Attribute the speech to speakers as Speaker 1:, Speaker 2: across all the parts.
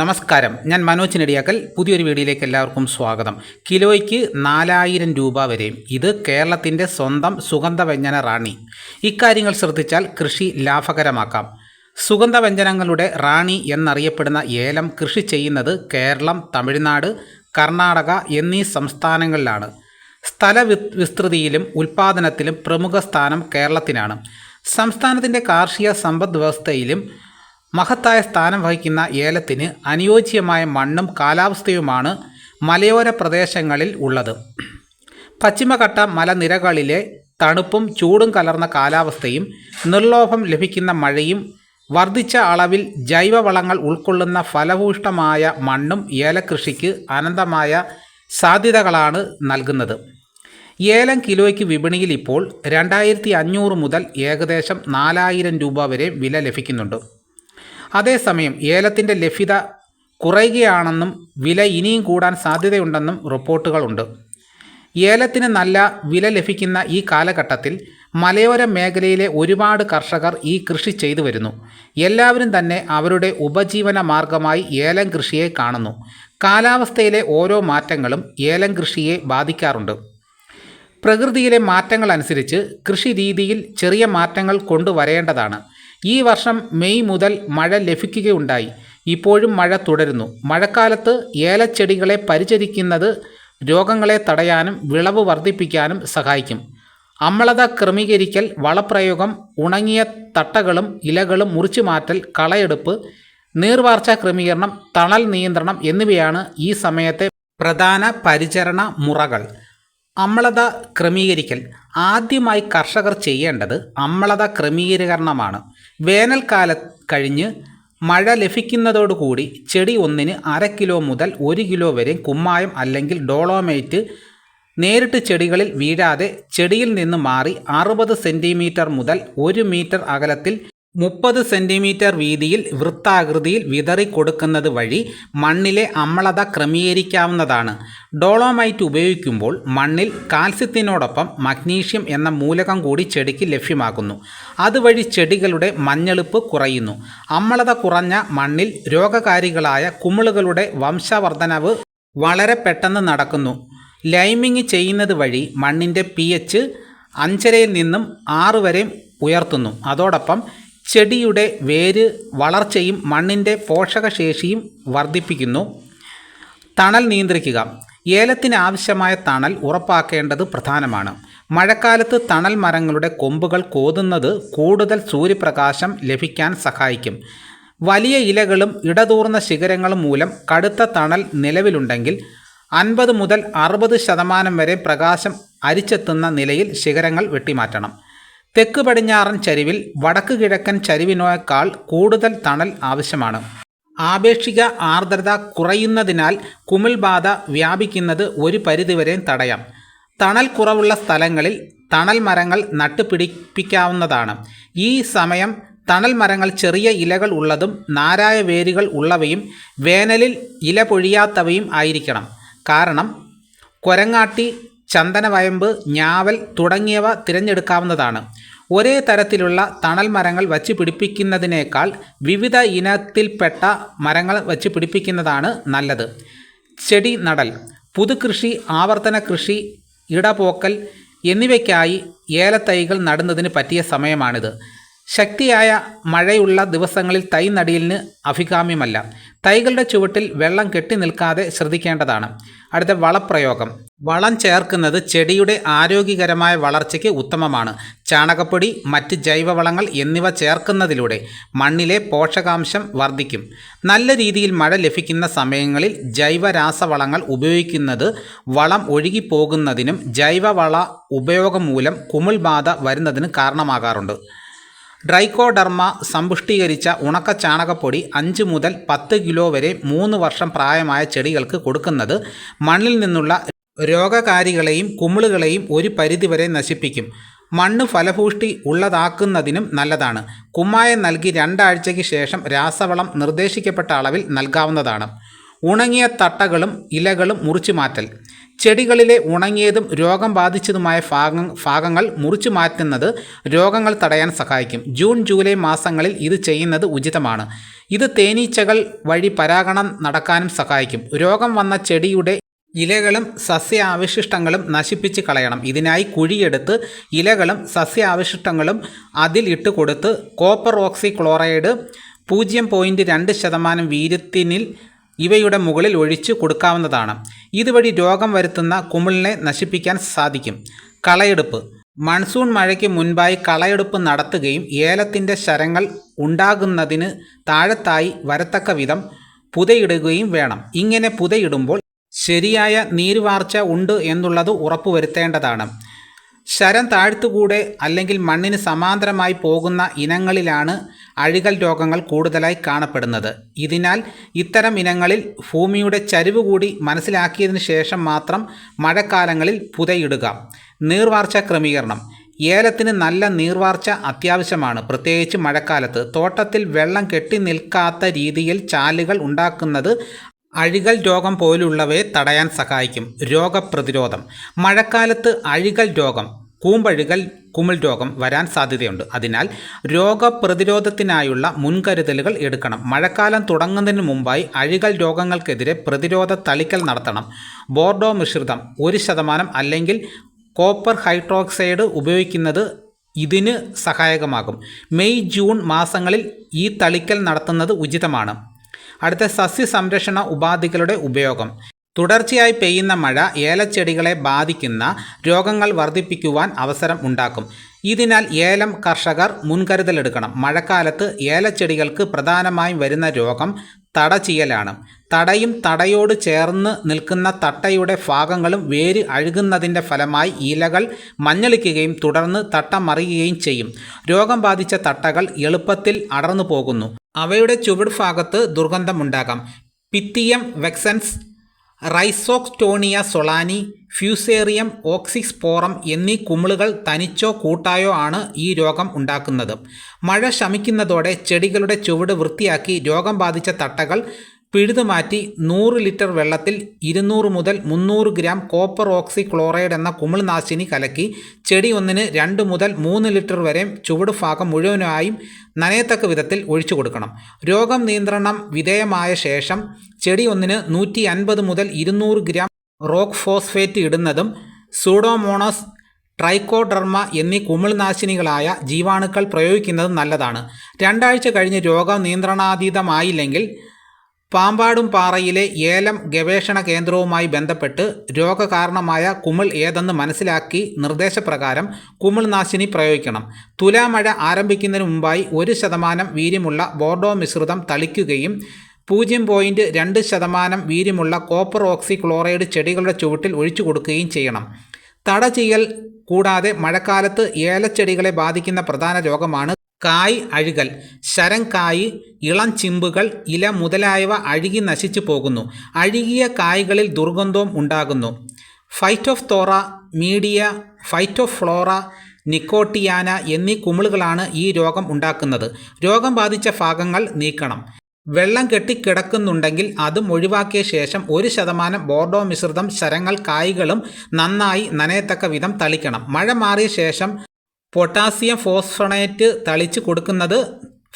Speaker 1: നമസ്കാരം. ഞാൻ മനോജ് നെടിയാക്കൽ. പുതിയൊരു വീഡിയോയിലേക്ക് എല്ലാവർക്കും സ്വാഗതം. കിലോയ്ക്ക് നാലായിരം രൂപ വരെയും ഇത് കേരളത്തിന്റെ സ്വന്തം സുഗന്ധവ്യഞ്ജന റാണി. ഇക്കാര്യങ്ങൾ ശ്രദ്ധിച്ചാൽ കൃഷി ലാഭകരമാക്കാം. സുഗന്ധവ്യഞ്ജനങ്ങളുടെ റാണി എന്നറിയപ്പെടുന്ന ഏലം കൃഷി ചെയ്യുന്നത് കേരളം തമിഴ്നാട് കർണാടക എന്നീ സംസ്ഥാനങ്ങളിലാണ്. സ്ഥല വിസ്തൃതിയിലും ഉൽപ്പാദനത്തിലും പ്രമുഖ സ്ഥാനം കേരളത്തിനാണ്. സംസ്ഥാനത്തിന്റെ കാർഷിക സമ്പദ് വ്യവസ്ഥയിലും മഹത്തായ സ്ഥാനം വഹിക്കുന്ന ഏലത്തിന് അനുയോജ്യമായ മണ്ണും കാലാവസ്ഥയുമാണ് മലയോര പ്രദേശങ്ങളിൽ ഉള്ളത്. പശ്ചിമഘട്ട മലനിരകളിലെ തണുപ്പും ചൂടും കലർന്ന കാലാവസ്ഥയും നിർലോഭം ലഭിക്കുന്ന മഴയും വർദ്ധിച്ച അളവിൽ ജൈവവളങ്ങൾ ഉൾക്കൊള്ളുന്ന ഫലഭൂഷ്ടമായ മണ്ണും ഏലകൃഷിക്ക് അനന്തമായ സാധ്യതകളാണ് നൽകുന്നത്. ഏലം കിലോയ്ക്ക് വിപണിയിൽ ഇപ്പോൾ രണ്ടായിരത്തി അഞ്ഞൂറ് മുതൽ ഏകദേശം നാലായിരം രൂപ വരെ വില ലഭിക്കുന്നുണ്ട്. അതേസമയം ഏലത്തിന്റെ ലഭ്യത കുറയുകയാണെന്നും വില ഇനിയും കൂടാൻ സാധ്യതയുണ്ടെന്നും റിപ്പോർട്ടുകളുണ്ട്. ഏലത്തിന് നല്ല വില ലഭിക്കുന്ന ഈ കാലഘട്ടത്തിൽ മലയോര മേഖലയിലെ ഒരുപാട് കർഷകർ ഈ കൃഷി ചെയ്തു വരുന്നു. എല്ലാവരും തന്നെ അവരുടെ ഉപജീവന മാർഗമായി ഏലം കൃഷിയെ കാണുന്നു. കാലാവസ്ഥയിലെ ഓരോ മാറ്റങ്ങളും ഏലം കൃഷിയെ ബാധിക്കാറുണ്ട്. പ്രകൃതിയിലെ മാറ്റങ്ങൾ അനുസരിച്ച് കൃഷി രീതിയിൽ ചെറിയ മാറ്റങ്ങൾ കൊണ്ടുവരേണ്ടതാണ്. ഈ വർഷം മെയ് മുതൽ മഴ ലഭിക്കുകയുണ്ടായി. ഇപ്പോഴും മഴ തുടരുന്നു. മഴക്കാലത്ത് ഏലച്ചെടികളെ പരിചരിക്കുന്നത് രോഗങ്ങളെ തടയാനും വിളവ് വർദ്ധിപ്പിക്കാനും സഹായിക്കും. അമ്ലത ക്രമീകരിക്കൽ വളപ്രയോഗം ഉണങ്ങിയ തട്ടകളും ഇലകളും മുറിച്ചു മാറ്റൽ കളയെടുപ്പ് നീർവാർച്ച ക്രമീകരണം തണൽ നിയന്ത്രണം എന്നിവയാണ് ഈ സമയത്തെ പ്രധാന പരിചരണ മുറകൾ. അമ്ലത ക്രമീകരിക്കൽ. ആദ്യമായി കർഷകർ ചെയ്യേണ്ടത് അമ്ലത ക്രമീകരണമാണ്. വേനൽക്കാല കഴിഞ്ഞ് മഴ ലഭിക്കുന്നതോടുകൂടി ചെടി ഒന്നിന് അര കിലോ മുതൽ ഒരു കിലോ വരെ കുമ്മായം അല്ലെങ്കിൽ ഡോളോമൈറ്റ് നേരിട്ട് ചെടികളിൽ വീഴാതെ ചെടിയിൽ നിന്ന് മാറി അറുപത് സെന്റിമീറ്റർ മുതൽ ഒരു മീറ്റർ അകലത്തിൽ മുപ്പത് സെന്റിമീറ്റർ വീതിയിൽ വൃത്താകൃതിയിൽ വിതറി കൊടുക്കുന്നത് വഴി മണ്ണിലെ അമ്ലത ക്രമീകരിക്കാവുന്നതാണ്. ഡോളോമൈറ്റ് ഉപയോഗിക്കുമ്പോൾ മണ്ണിൽ കാൽസ്യത്തിനോടൊപ്പം മഗ്നീഷ്യം എന്ന മൂലകം കൂടി ചെടിക്ക് ലഭ്യമാകുന്നു. അതുവഴി ചെടികളുടെ മഞ്ഞളിപ്പ് കുറയുന്നു. അമ്ലത കുറഞ്ഞ മണ്ണിൽ രോഗകാരികളായ കുമിളുകളുടെ വംശവർദ്ധനവ് വളരെ പെട്ടെന്ന് നടക്കുന്നു. ലൈമിങ് ചെയ്യുന്നത് വഴി മണ്ണിന്റെ പി എച്ച് അഞ്ചരയിൽ നിന്നും ആറ് വരെ ഉയർത്തുന്നു. അതോടൊപ്പം ചെടിയുടെ വേര് വളർച്ചയും മണ്ണിന്റെ പോഷകശേഷിയും വർദ്ധിപ്പിക്കുന്നു. തണൽ നിയന്ത്രിക്കുക. ഏലത്തിന് ആവശ്യമായ തണൽ ഉറപ്പാക്കേണ്ടത് പ്രധാനമാണ്. മഴക്കാലത്ത് തണൽ മരങ്ങളുടെ കൊമ്പുകൾ കോതുന്നത് കൂടുതൽ സൂര്യപ്രകാശം ലഭിക്കാൻ സഹായിക്കും. വലിയ ഇലകളും ഇടതൂർന്ന ശിഖരങ്ങളും മൂലം കടുത്ത തണൽ നിലവിലുണ്ടെങ്കിൽ അൻപത് മുതൽ അറുപത് ശതമാനം വരെ പ്രകാശം അരിച്ചെത്തുന്ന നിലയിൽ ശിഖരങ്ങൾ വെട്ടിമാറ്റണം. തെക്ക് പടിഞ്ഞാറൻ ചരിവിൽ വടക്ക് കിഴക്കൻ ചരിവിനേക്കാൾ കൂടുതൽ തണൽ ആവശ്യമാണ്. ആപേക്ഷിക ആർദ്രത കുറയുന്നതിനാൽ കുമിൾബാധ വ്യാപിക്കുന്നത് ഒരു പരിധിവരെ തടയാം. തണൽ കുറവുള്ള സ്ഥലങ്ങളിൽ തണൽ മരങ്ങൾ നട്ടുപിടിപ്പിക്കാവുന്നതാണ്. ഈ സമയം തണൽ മരങ്ങൾ ചെറിയ ഇലകൾ ഉള്ളതും നാരായ വേരുകൾ ഉള്ളവയും വേനലിൽ ഇല പൊഴിയാത്തവയും ആയിരിക്കണം. കാരണം കൊരങ്ങാട്ടി ചന്ദനവയമ്പ് ഞാവൽ തുടങ്ങിയവ തിരഞ്ഞെടുക്കാവുന്നതാണ്. ഒരേ തരത്തിലുള്ള തണൽ മരങ്ങൾ വച്ച് പിടിപ്പിക്കുന്നതിനേക്കാൾ വിവിധ ഇനത്തിൽപ്പെട്ട മരങ്ങൾ വച്ച് പിടിപ്പിക്കുന്നതാണ് നല്ലത്. ചെടി നടൽ പുതുകൃഷി ആവർത്തന കൃഷി ഇടപോക്കൽ എന്നിവയ്ക്കായി ഏലത്തൈകൾ നടുന്നതിന് പറ്റിയ സമയമാണിത്. ശക്തിയായ മഴയുള്ള ദിവസങ്ങളിൽ തൈ നടീലിന് അഭികാമ്യമല്ല. തൈകളുടെ ചുവട്ടിൽ വെള്ളം കെട്ടി നിൽക്കാതെ ശ്രദ്ധിക്കേണ്ടതാണ്. അടുത്ത വളപ്രയോഗം. വളം ചേർക്കുന്നത് ചെടിയുടെ ആരോഗ്യകരമായ വളർച്ചയ്ക്ക് ഉത്തമമാണ്. ചാണകപ്പൊടി മറ്റ് ജൈവവളങ്ങൾ എന്നിവ ചേർക്കുന്നതിലൂടെ മണ്ണിലെ പോഷകാംശം വർദ്ധിക്കും. നല്ല രീതിയിൽ മഴ ലഭിക്കുന്ന സമയങ്ങളിൽ ജൈവരാസവളങ്ങൾ ഉപയോഗിക്കുന്നത് വളം ഒഴുകിപ്പോകുന്നതിനും ജൈവവള ഉപയോഗം മൂലം കുമിൾബാധ വരുന്നതിനും കാരണമാകാറുണ്ട്. ഡ്രൈക്കോഡർമ സമ്പുഷ്ടീകരിച്ച ഉണക്ക ചാണകപ്പൊടി അഞ്ച് മുതൽ പത്ത് കിലോ വരെ മൂന്ന് വർഷം പ്രായമായ ചെടികൾക്ക് കൊടുക്കുന്നത് മണ്ണിൽ നിന്നുള്ള രോഗകാരികളെയും കുമിളുകളെയും ഒരു പരിധിവരെ നശിപ്പിക്കും. മണ്ണ് ഫലഭൂഷ്ടി ഉള്ളതാക്കുന്നതിനും നല്ലതാണ്. കുമ്മായം നൽകി രണ്ടാഴ്ചയ്ക്ക് ശേഷം രാസവളം നിർദ്ദേശിക്കപ്പെട്ട അളവിൽ നൽകാവുന്നതാണ്. ഉണങ്ങിയ തട്ടകളും ഇലകളും മുറിച്ചു മാറ്റൽ ചെടികളിലെ ഉണങ്ങിയതും രോഗം ബാധിച്ചതുമായ ഭാഗ ഭാഗങ്ങൾ മുറിച്ചു മാറ്റുന്നത് രോഗങ്ങൾ തടയാൻ സഹായിക്കും. ജൂൺ ജൂലൈ മാസങ്ങളിൽ ഇത് ചെയ്യുന്നത് ഉചിതമാണ്. ഇത് തേനീച്ചകൾ വഴി പരാഗണം നടക്കാനും സഹായിക്കും. രോഗം വന്ന ചെടിയുടെ ഇലകളും സസ്യാവശിഷ്ടങ്ങളും നശിപ്പിച്ച് കളയണം. ഇതിനായി കുഴിയെടുത്ത് ഇലകളും സസ്യാവശിഷ്ടങ്ങളും അതിൽ ഇട്ട് കൊടുത്ത് കോപ്പർ ഓക്സി ക്ലോറൈഡ് പൂജ്യം പോയിന്റ് രണ്ട് ശതമാനം വീര്യത്തിനിൽ ഇവയുടെ മുകളിൽ ഒഴിച്ചു കൊടുക്കാവുന്നതാണ്. ഇതുവഴി രോഗം വരുത്തുന്ന കുമിളിനെ നശിപ്പിക്കാൻ സാധിക്കും. കളയെടുപ്പ്. മൺസൂൺ മഴയ്ക്ക് മുൻപായി കളയെടുപ്പ് നടത്തുകയും ഏലത്തിന്റെ ശരങ്ങൾ ഉണ്ടാകുന്നതിന് താഴത്തായി വരത്തക്ക വിധം പുതയിടുകയും വേണം. ഇങ്ങനെ പുതയിടുമ്പോൾ ശരിയായ നീരുവാർച്ച ഉണ്ട് എന്നുള്ളത് ഉറപ്പുവരുത്തേണ്ടതാണ്. ശരം താഴ്ത്തുകൂടെ അല്ലെങ്കിൽ മണ്ണിന് സമാന്തരമായി പോകുന്ന ഇനങ്ങളിലാണ് അഴികൾ രോഗങ്ങൾ കൂടുതലായി കാണപ്പെടുന്നത്. ഇതിനാൽ ഇത്തരം ഇനങ്ങളിൽ ഭൂമിയുടെ ചരിവ് കൂടി മനസ്സിലാക്കിയതിന് ശേഷം മാത്രം മഴക്കാലങ്ങളിൽ പുതയിടുക. നീർവാർച്ച ക്രമീകരണം. ഏലത്തിന് നല്ല നീർവാർച്ച അത്യാവശ്യമാണ്. പ്രത്യേകിച്ച് മഴക്കാലത്ത്. തോട്ടത്തിൽ വെള്ളം കെട്ടി നിൽക്കാത്ത രീതിയിൽ ചാലുകൾ ഉണ്ടാക്കുന്നത് അഴികൽ രോഗം പോലുള്ളവയെ തടയാൻ സഹായിക്കും. രോഗപ്രതിരോധം. മഴക്കാലത്ത് അഴികൾ രോഗം കൂമ്പഴികൾ കുമിൾ രോഗം വരാൻ സാധ്യതയുണ്ട്. അതിനാൽ രോഗപ്രതിരോധത്തിനായുള്ള മുൻകരുതലുകൾ എടുക്കണം. മഴക്കാലം തുടങ്ങുന്നതിന് മുമ്പായി അഴികൾ രോഗങ്ങൾക്കെതിരെ പ്രതിരോധ തളിക്കൽ നടത്തണം. ബോർഡോ മിശ്രിതം ഒരു ശതമാനം അല്ലെങ്കിൽ കോപ്പർ ഹൈഡ്രോക്സൈഡ് ഉപയോഗിക്കുന്നത് ഇതിന് സഹായകമാകും. മെയ് ജൂൺ മാസങ്ങളിൽ ഈ തളിക്കൽ നടത്തുന്നത് ഉചിതമാണ്. അടുത്ത സസ്യ സംരക്ഷണ ഉപാധികളുടെ ഉപയോഗം. തുടർച്ചയായി പെയ്യുന്ന മഴ ഏലച്ചെടികളെ ബാധിക്കുന്ന രോഗങ്ങൾ വർദ്ധിപ്പിക്കുവാൻ അവസരം ഉണ്ടാക്കും. ഇതിനാൽ ഏലം കർഷകർ മുൻകരുതലെടുക്കണം. മഴക്കാലത്ത് ഏലച്ചെടികൾക്ക് പ്രധാനമായും വരുന്ന രോഗം തടചിയലാണ്. തടയും തടയോട് ചേർന്ന് നിൽക്കുന്ന തട്ടയുടെ ഭാഗങ്ങളും വേര് അഴുകുന്നതിന്റെ ഫലമായി ഇലകൾ മഞ്ഞളിക്കുകയും തുടർന്ന് തട്ട മറിയുകയും ചെയ്യും. രോഗം ബാധിച്ച തട്ടകൾ എളുപ്പത്തിൽ അടർന്നു പോകുന്നു അവയുടെ ചുവട് ഭാഗത്ത് ദുർഗന്ധമുണ്ടാകാം. പിത്തിയം വെക്സൻസ് റൈസോക്സ്റ്റോണിയ സൊളാനി ഫ്യൂസേറിയം ഓക്സിസ്പോറം എന്നീ കുമിളുകൾ തനിച്ചോ കൂട്ടായോ ആണ് ഈ രോഗം ഉണ്ടാക്കുന്നത്. മഴ ശമിക്കുന്നതോടെ ചെടികളുടെ ചുവട് വൃത്തിയാക്കി രോഗം ബാധിച്ച തട്ടകൾ പിഴുതുമാറ്റി നൂറ് ലിറ്റർ വെള്ളത്തിൽ ഇരുന്നൂറ് മുതൽ മുന്നൂറ് ഗ്രാം കോപ്പർ ഓക്സി ക്ലോറൈഡ് എന്ന കുമിൾനാശിനി കലക്കി ചെടി ഒന്നിന് രണ്ട് മുതൽ മൂന്ന് ലിറ്റർ വരെ ചുവട് ഭാഗം മുഴുവനായും നനയത്തക്ക വിധത്തിൽ ഒഴിച്ചു കൊടുക്കണം. രോഗം നിയന്ത്രണം വിധേയമായ ശേഷം ചെടി ഒന്നിന് നൂറ്റി അൻപത് മുതൽ ഇരുന്നൂറ് ഗ്രാം റോക്ക് ഫോസ്ഫേറ്റ് ഇടുന്നതും സൂഡോമോണോസ് ട്രൈക്കോഡർമ എന്നീ കുമിൾനാശിനികളായ ജീവാണുക്കൾ പ്രയോഗിക്കുന്നതും നല്ലതാണ്. രണ്ടാഴ്ച കഴിഞ്ഞ് രോഗം നിയന്ത്രണാതീതമായില്ലെങ്കിൽ പാമ്പാടും പാറയിലെ ഏലം ഗവേഷണ കേന്ദ്രവുമായി ബന്ധപ്പെട്ട് രോഗകാരണമായ കുമിൾ ഏതെന്ന് മനസ്സിലാക്കി നിർദ്ദേശപ്രകാരം കുമിൾനാശിനി പ്രയോഗിക്കണം. തുലാമഴ ആരംഭിക്കുന്നതിന് മുമ്പായി ഒരു ശതമാനം വീര്യമുള്ള ബോർഡോ മിശ്രിതം തളിക്കുകയും പൂജ്യം പോയിന്റ് രണ്ട് ശതമാനം വീര്യമുള്ള കോപ്പർ ഓക്സി ക്ലോറൈഡ് ചെടികളുടെ ചുവട്ടിൽ ഒഴിച്ചു കൊടുക്കുകയും ചെയ്യണം. തട ചെയ്യൽ കൂടാതെ മഴക്കാലത്ത് ഏലച്ചെടികളെ ബാധിക്കുന്ന പ്രധാന രോഗമാണ് കായ് അഴുകൽ. ശരം കായ് ഇളം ചിമ്പുകൾ ഇല മുതലായവ അഴുകി നശിച്ചു പോകുന്നു. അഴുകിയ കായ്കളിൽ ദുർഗന്ധവും ഉണ്ടാകുന്നു. ഫൈറ്റോഫ്തോറ മീഡിയ ഫൈറ്റോഫ്ലോറ നിക്കോട്ടിയാന എന്നീ കുമിളുകളാണ് ഈ രോഗം ഉണ്ടാക്കുന്നത്. രോഗം ബാധിച്ച ഭാഗങ്ങൾ നീക്കണം. വെള്ളം കെട്ടിക്കിടക്കുന്നുണ്ടെങ്കിൽ അതും ഒഴിവാക്കിയ ശേഷം ഒരു ശതമാനം ബോർഡോ മിശ്രിതം ശരങ്ങൾ കായ്കളും നന്നായി നനയത്തക്ക വിധം തളിക്കണം. മഴ മാറിയ ശേഷം പൊട്ടാസ്യം ഫോസ്ഫണേറ്റ് തളിച്ച് കൊടുക്കുന്നത്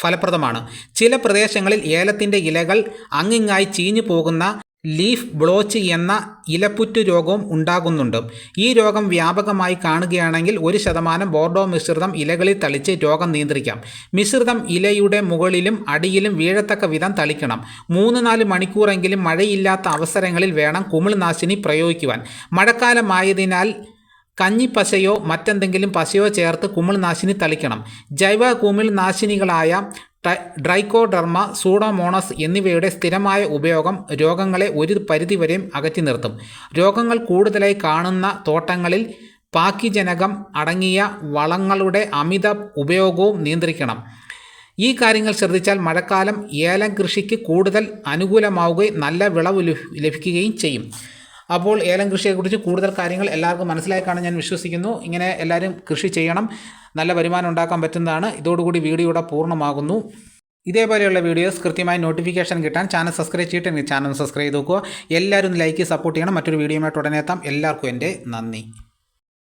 Speaker 1: ഫലപ്രദമാണ്. ചില പ്രദേശങ്ങളിൽ ഏലത്തിന്റെ ഇലകൾ അങ്ങിങ്ങായി ചീഞ്ഞു പോകുന്ന ലീഫ് ബ്ലോച്ച് എന്ന ഇലപ്പുറ്റു രോഗവും ഉണ്ടാകുന്നുണ്ട്. ഈ രോഗം വ്യാപകമായി കാണുകയാണെങ്കിൽ ഒരു ശതമാനം ബോർഡോ മിശ്രിതം ഇലകളിൽ തളിച്ച് രോഗം നിയന്ത്രിക്കാം. മിശ്രിതം ഇലയുടെ മുകളിലും അടിയിലും വീഴത്തക്ക വിധം തളിക്കണം. മൂന്ന് നാല് മണിക്കൂറെങ്കിലും മഴയില്ലാത്ത അവസരങ്ങളിൽ വേണം കുമിൾനാശിനി പ്രയോഗിക്കുവാൻ. മഴക്കാലമായതിനാൽ കഞ്ഞിപ്പശയോ മറ്റെന്തെങ്കിലും പശയോ ചേർത്ത് കുമിൾനാശിനി തളിക്കണം. ജൈവ കുമിൾനാശിനികളായ ഡ്രൈക്കോഡർമ സൂഡോമോണസ് എന്നിവയുടെ സ്ഥിരമായ ഉപയോഗം രോഗങ്ങളെ ഒരു പരിധിവരെയും അകറ്റി നിർത്തും. രോഗങ്ങൾ കൂടുതലായി കാണുന്ന തോട്ടങ്ങളിൽ പാക്കിജനകം അടങ്ങിയ വളങ്ങളുടെ അമിത ഉപയോഗവും നിയന്ത്രിക്കണം. ഈ കാര്യങ്ങൾ ശ്രദ്ധിച്ചാൽ മഴക്കാലം ഏലം കൃഷിക്ക് കൂടുതൽ അനുകൂലമാവുകയും നല്ല വിളവ് ലഭിക്കുകയും ചെയ്യും. അപ്പോൾ ഏലം കൃഷിയെക്കുറിച്ച് കൂടുതൽ കാര്യങ്ങൾ എല്ലാവർക്കും മനസ്സിലായി കാണാൻ ഞാൻ വിശ്വസിക്കുന്നു. ഇങ്ങനെ എല്ലാവരും കൃഷി ചെയ്യണം നല്ല വരുമാനം ഉണ്ടാക്കാൻ പറ്റുന്നതാണ്. ഇതോടുകൂടി വീഡിയോ ഇവിടെ പൂർണമാകുന്നു. ഇതേപോലെയുള്ള വീഡിയോസ് കൃത്യമായി നോട്ടിഫിക്കേഷൻ കിട്ടാൻ ചാനൽ സബ്സ്ക്രൈബ് ചെയ്തിട്ട് ചാനൽ സബ്സ്ക്രൈബ് ചെയ്ത് നോക്കുക. എല്ലാവരും ലൈക്ക് സപ്പോർട്ട് ചെയ്യണം. മറ്റൊരു വീഡിയോയുമായിട്ട് ഉടനെ എത്താം. എല്ലാവർക്കും എന്റെ നന്ദി.